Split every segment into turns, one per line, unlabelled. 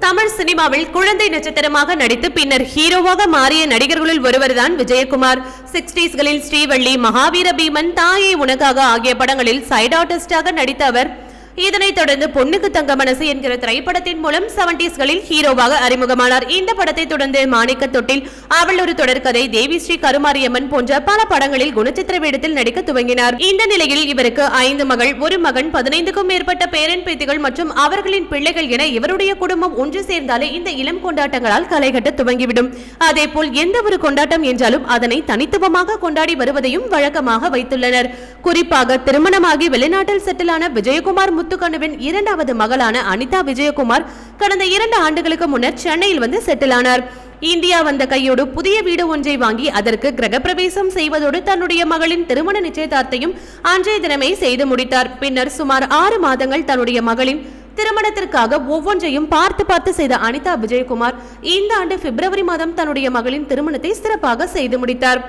தமிழ் சினிமாவில் குழந்தை நட்சத்திரமாக நடித்து பின்னர் ஹீரோவாக மாறிய நடிகர்களுள் ஒருவர்தான் விஜயகுமார். சிக்ஸ்டீஸ்களில் ஸ்ரீவள்ளி மகாவீர பீமன் தாயை உனக்காக ஆகிய படங்களில் சைட் ஆர்டிஸ்டாக நடித்த அவர் இதனைத் தொடர்ந்து பொண்ணுக்கு தங்க மனசு என்கிற திரைப்படத்தின் மூலம் செவன்டிஸ்களில் ஹீரோவாக அறிமுகமானார். இந்த படத்தை தொடர்ந்து மாணிக்க தொட்டில் அவள் ஒரு தொடர்கதை தேவிஸ்ரீ கருமாரியம்மன் போன்ற பல படங்களில் குணச்சித்திர வேடத்தில் நடிக்க துவங்கினார். இந்த நிலையில் இவருக்கு ஐந்து மகள் ஒரு மகன் பதினைந்துக்கும் மேற்பட்ட பேரன் பேத்திகள் மற்றும் அவர்களின் பிள்ளைகள் என இவருடைய குடும்பம் ஒன்று சேர்ந்தாலே இந்த இளம் கொண்டாட்டங்களால் களைகட்ட துவங்கிவிடும். அதேபோல் எந்த ஒரு கொண்டாட்டம் என்றாலும் அதனை தனித்துவமாக கொண்டாடி வருவதையும் வழக்கமாக வைத்துள்ளனர். குறிப்பாக திருமணமாகி வெளிநாட்டில் செட்டிலான விஜயகுமார் முத்துக்கண்ணுவின் இரண்டாவது மகளான அனிதா விஜயகுமார் கடந்த இரண்டு ஆண்டுகளுக்கு முன்னர் சென்னையில் வந்து செட்டிலானார். இந்தியா வந்த கையோடு புதிய வீடு ஒன்றை வாங்கி அதற்கு கிரகப்பிரவேசம் செய்வதோடு தன்னுடைய மகளின் திருமண நிச்சயதார்த்தையும் அன்றைய தினமே செய்து முடித்தார். பின்னர் சுமார் ஆறு மாதங்கள் தன்னுடைய மகளின் திருமணத்திற்காக ஒவ்வொன்றையும் பார்த்து பார்த்து செய்த அனிதா விஜயகுமார் இந்த ஆண்டு பிப்ரவரி மாதம் தன்னுடைய மகளின் திருமணத்தை சிறப்பாக செய்து முடித்தார்.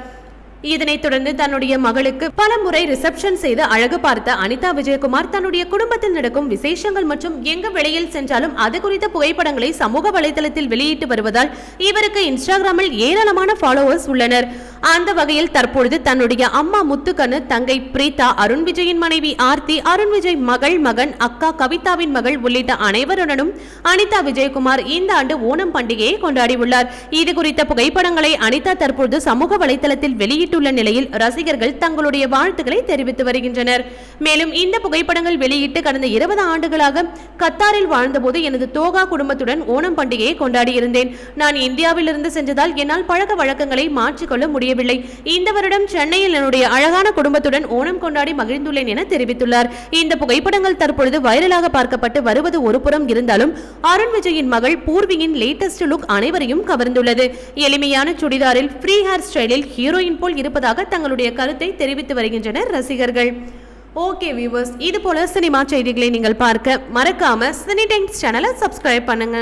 இதனைத் தொடர்ந்து தன்னுடைய மகளுக்கு பல முறை ரிசப்ஷன் செய்து அழகு பார்த்த அனிதா விஜயகுமார் தன்னுடைய குடும்பத்தில் நடக்கும் விசேஷங்கள் மற்றும் எங்கு வெளியில் சென்றாலும் அது குறித்த புகைப்படங்களை சமூக வலைதளத்தில் வெளியிட்டு வருவதால் இவருக்கு இன்ஸ்டாகிராமில் ஏராளமான ஃபாலோவர்ஸ் உள்ளனர். அந்த வகையில் தற்பொழுது தன்னுடைய அம்மா முத்துக்கண்ணு தங்கை பிரீதா அருண் விஜயின் மனைவி ஆர்த்தி அருண் விஜய் மகள் மகன் அக்கா கவிதாவின் மகள் உள்ளிட்ட அனைவருடனும் அனிதா விஜயகுமார் இந்த ஆண்டு ஓணம் பண்டிகையை கொண்டாடியுள்ளார். இது குறித்த புகைப்படங்களை அனிதா தற்பொழுது சமூக வலைதளத்தில் வெளியிட்டு வெளியிட்டுள்ள நிலையில் ரசிகர்கள் தங்களுடைய வாழ்த்துக்களை தெரிவித்து வருகின்றனர். மேலும் இந்த புகைப்படங்கள் வெளியிட்டு கடந்த இருபது ஆண்டுகளாக கத்தாரில் வாழ்ந்தபோது எனது தோகா குடும்பத்துடன் ஓணம் பண்டிகையை கொண்டாடியிருந்தேன். நான் இந்தியாவிலிருந்து சென்றதால் என்னால் பழக்க வழக்கங்களை மாற்றிக்கொள்ள முடியவில்லை. இந்த வருடம் சென்னையில் என்னுடைய அழகான குடும்பத்துடன் ஓணம் கொண்டாடி மகிழ்ந்துள்ளேன் என தெரிவித்துள்ளார். இந்த புகைப்படங்கள் தற்பொழுது வைரலாக பார்க்கப்பட்டு வருவது ஒரு புறம் இருந்தாலும் அருண் விஜயின் மகள் பூர்வியின் லேட்டஸ்ட் லுக் அனைவரையும் கவர்ந்துள்ளது. எளிமையான சுடிதாரில் ஃப்ரீ ஹேர் ஸ்டைலில் ஹீரோயின் போல் இருப்பதாக தங்களுடைய கருத்தை தெரிவித்து வருகின்றனர் ரசிகர்கள். ஓகே வியூவர்ஸ் இது போல சினிமா செய்திகளை நீங்கள் பார்க்க மறக்காம சினி டைம்ஸ் சேனலை சப்ஸ்கிரைப் பண்ணுங்க.